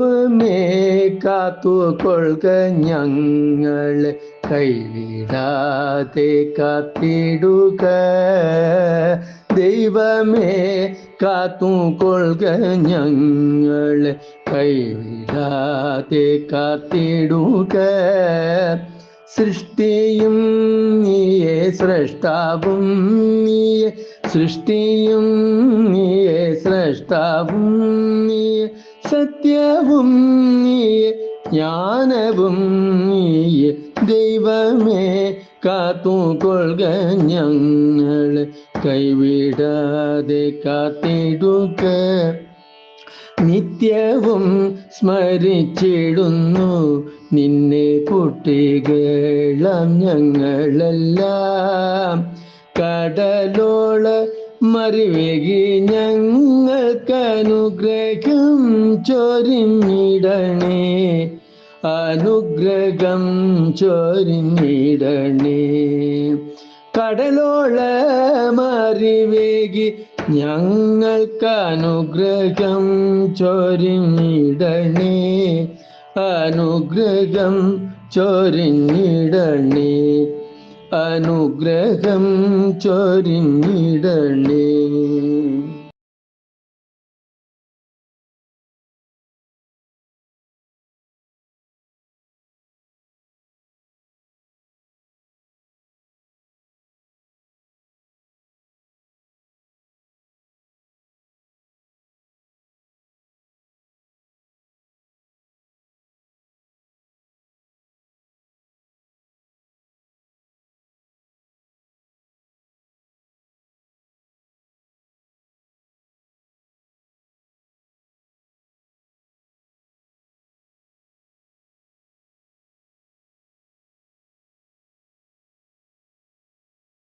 ദൈവമേ കാത്തുകൊള്ളുക ഞങ്ങളെ കൈവിടാതെ കാത്തിടുക. ദൈവമേ കാത്തുകൊള്ളുക ഞങ്ങളെ കൈവിടാതെ കാത്തിടുക. സൃഷ്ടിയും നീയെ സ്രഷ്ടാവും നീയെ. സൃഷ്ടിയും നീയെ സ്രഷ്ടാവും നീയെ. സത്യവും നീയെ ജ്ഞാനവും നീയെ ദൈവമേ കാത്തുകൊള്ളുക ഞങ്ങളെ കൈവിടാതെ കാത്തിടുക. നിത്യവും സ്മരിച്ചിടുന്നു നിന്നെ കുട്ടികളാം ഞങ്ങളെല്ലാം. കടലോള മറിവേകി ഞങ്ങൾക്ക് അനുഗ്രഹം ചൊരിഞ്ഞിടണേ. അനുഗ്രഹം ചൊരിഞ്ഞിടണേ. കടലോള മറിവേകി ഞങ്ങൾക്ക് അനുഗ്രഹം ചൊരിഞ്ഞിടണേ. അനുഗ്രഹം ചൊരിഞ്ഞിടണേ. അനുഗ്രഹം ചൊരിഞ്ഞിടണേ.